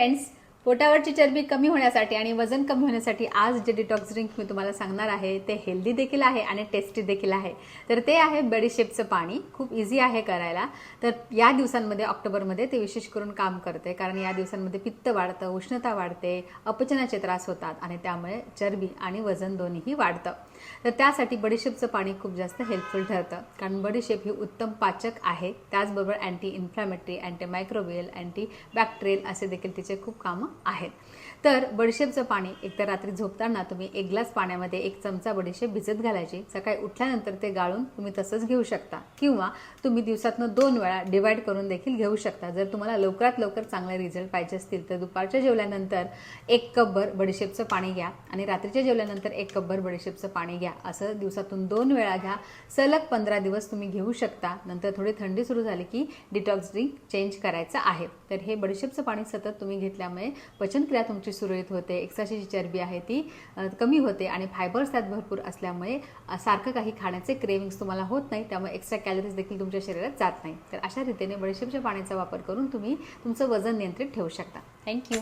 Hence, पोटावरची चरबी कमी होण्यासाठी आणि वजन कमी होण्यासाठी आज जे डिटॉक्स ड्रिंक मी तुम्हाला सांगणार आहे ते हेल्दी देखील आहे आणि टेस्टी देखील आहे. तर ते आहे बडीशेपचं पाणी. खूप इझी आहे करायला. तर या दिवसांमध्ये ऑक्टोबरमध्ये ते विशेष करून काम करते. कारण या दिवसांमध्ये पित्त वाढतं उष्णता वाढते अपचनाचे त्रास होतात आणि त्यामुळे चरबी आणि वजन दोन्हीही वाढतं. तर त्यासाठी बडीशेपचं पाणी खूप जास्त हेल्पफुल ठरतं. कारण बडीशेप ही उत्तम पाचक आहे. त्याचबरोबर anti inflammatory anti microbial anti bacterial असे देखील तिचे खूप कामं आहेत. तर बडीशेपचं पाणी एकतर रात्री झोपताना तुम्ही एक ग्लास पाण्यामध्ये एक चमचा बडीशेप भिजत घालायची. सकाळी उठल्यानंतर ते गाळून तुम्ही तसंच घेऊ शकता. किंवा तुम्ही दिवसातनं दोन वेळा डिवाइड करून देखील घेऊ शकता. जर तुम्हाला लवकरात लवकर चांगले रिझल्ट पाहिजे असतील तर दुपारच्या जेवल्यानंतर एक कपभर बडीशेपचं पाणी घ्या आणि रात्रीच्या जेवल्यानंतर एक कपभर बडीशेपचं पाणी घ्या. असं दिवसातून दोन वेळा घ्या. सलग पंधरा दिवस तुम्ही घेऊ शकता. नंतर थोडी थंडी सुरू झाली की डिटॉक्स ड्रिंक चेंज करायचं आहे. तर हे बडीशेपचं पाणी सतत तुम्ही घेतल्यामुळे पचनक्रिया तुमची सुरळीत होते. एक्साची जी चरबी आहे ती कमी होते आणि फायबर्स त्यात भरपूर असल्यामुळे सारखं काही खाण्याचे क्रेविंग्स तुम्हाला होत नाही. त्यामुळे एक्स्ट्रा कॅलरीज देखील तुमच्या शरीरात जात नाही. तर अशा रीतीने बडीशेपच्या पाण्याचा वापर करून तुम्ही तुमचं वजन नियंत्रित ठेवू शकता. थँक्यू